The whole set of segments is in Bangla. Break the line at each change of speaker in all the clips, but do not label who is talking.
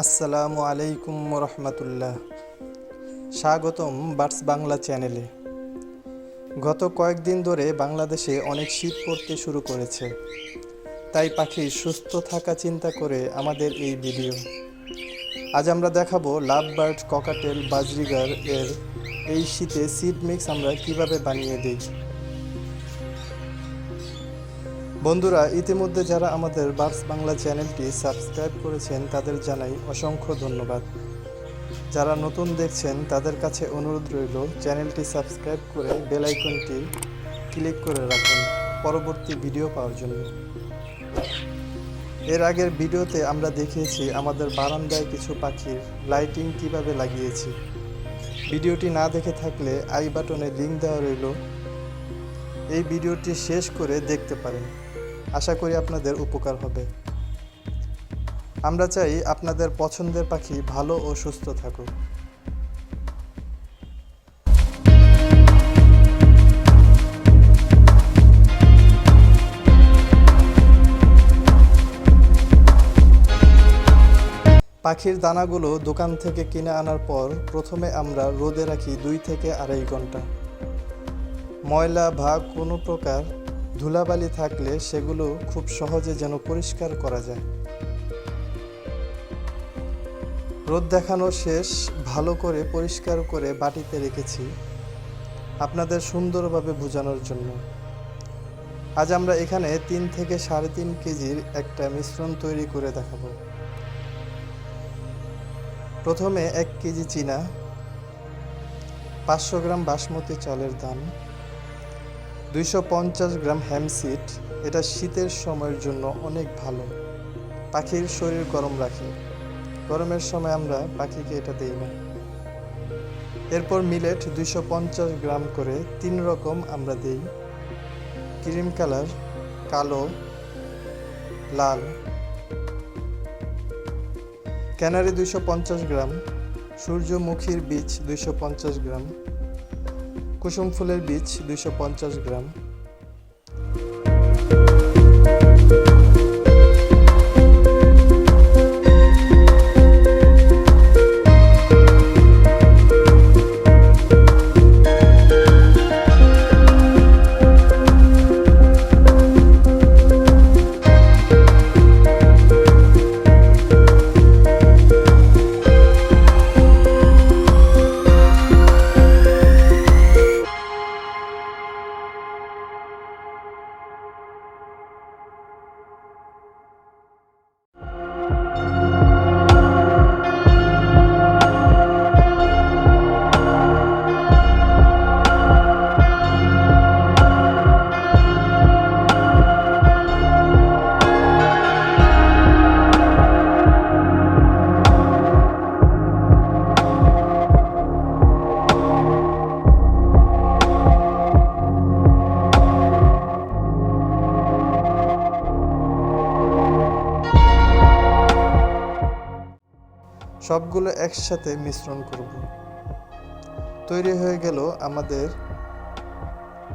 আসসালামু আলাইকুম রহমতুল্লাহ স্বাগতম বার্ডস বাংলা চ্যানেলে। গত কয়েকদিন ধরে বাংলাদেশে অনেক শীত পড়তে শুরু করেছে। তাই পাখি সুস্থ থাকা চিন্তা করে আমাদের এই ভিডিও। আজ আমরা দেখাবো লাভ বার্ড ককাটেল, বাজরিগার এর এই শীতে সিড মিক্স আমরা কীভাবে বানিয়ে দিই। বন্ধুরা, ইতিমধ্যে যারা আমাদের বার্স বাংলা চ্যানেলটি সাবস্ক্রাইব করেছেন, তাদের জানাই অসংখ্য ধন্যবাদ। যারা নতুন দেখছেন, তাদের কাছে অনুরোধ রইল, চ্যানেলটি সাবস্ক্রাইব করে বেল আইকনটি ক্লিক করে রাখুন পরবর্তী ভিডিও পাওয়ার জন্য। এর আগের ভিডিওতে আমরা দেখিয়েছি আমাদের বারান্দায় কিছু পাখির লাইটিং কীভাবে লাগিয়েছি। ভিডিওটি না দেখে থাকলে আই বাটনে লিঙ্ক দেওয়া রইল। এই ভিডিওটি শেষ করে দেখতে পারেন। আশা করি আপনাদের উপকার হবে। আমরা চাই আপনাদের পছন্দের পাখি ভালো ও সুস্থ থাকুক। পাখির দানাগুলো দোকান থেকে কিনে আনার পর প্রথমে আমরা রোদে রাখি দুই থেকে আড়াই ঘণ্টা। ময়লা বা কোনো প্রকার ধুলাবালি থাকলে সেগুলো খুব সহজে যেন পরিষ্কার করা যায়। রোদ দেখানো শেষ, ভালো করে পরিষ্কার করে বাটিতে রেখেছি আপনাদের সুন্দরভাবে বোঝানোর জন্য। আজ আমরা এখানে তিন থেকে সাড়ে তিন কেজির একটা মিশ্রণ তৈরি করে দেখাবো। প্রথমে এক কেজি চীনা, পাঁচশো গ্রাম বাসমতি চালের দান দুইশো পঞ্চাশ গ্রাম হ্যামসিড এটা শীতের সময়ের জন্য অনেক ভালো। পাখির শরীর গরম রাখে। গরমের সময় আমরা পাখিকে এটা দিই না। এরপর মিলেট দুইশো পঞ্চাশ গ্রাম করে তিন রকম আমরা দিই। ক্রিম কালার, কালো, লাল। ক্যানারি দুইশো পঞ্চাশ গ্রাম, সূর্যমুখীর বীজ দুইশো পঞ্চাশ গ্রাম। কুসুম ফুলের বীজ দুইশো পঞ্চাশ গ্রাম। সবগুলো একসাথে মিশ্রণ করব। তৈরি হয়ে গেল আমাদের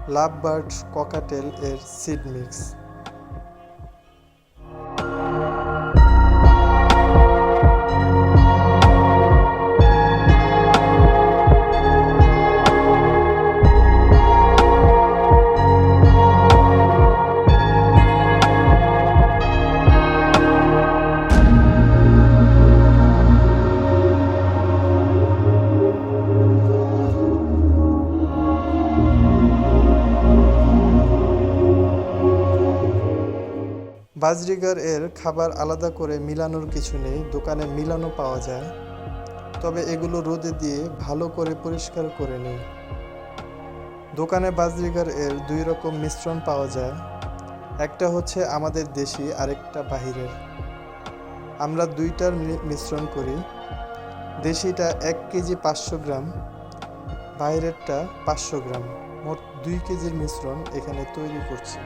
লাভ বার্ড ককাটেল এর সিড মিক্স বাজরিগার এর খাবার আলাদা করে মিলানোর কিছু নেই, দোকানে মিলানো পাওয়া যায়। তবে এগুলো রোদে দিয়ে ভালো করে পরিষ্কার করে নিই। দোকানে বাজরিগার এর দুই রকম মিশ্রণ পাওয়া যায়। একটা হচ্ছে আমাদের দেশি, আরেকটা বাহিরের। আমরা দুইটার মিশ্রণ করি। দেশিটা এক কেজি পাঁচশো গ্রাম, বাইরেরটা পাঁচশো গ্রাম। মোট দুই কেজির মিশ্রণ এখানে তৈরি করছি।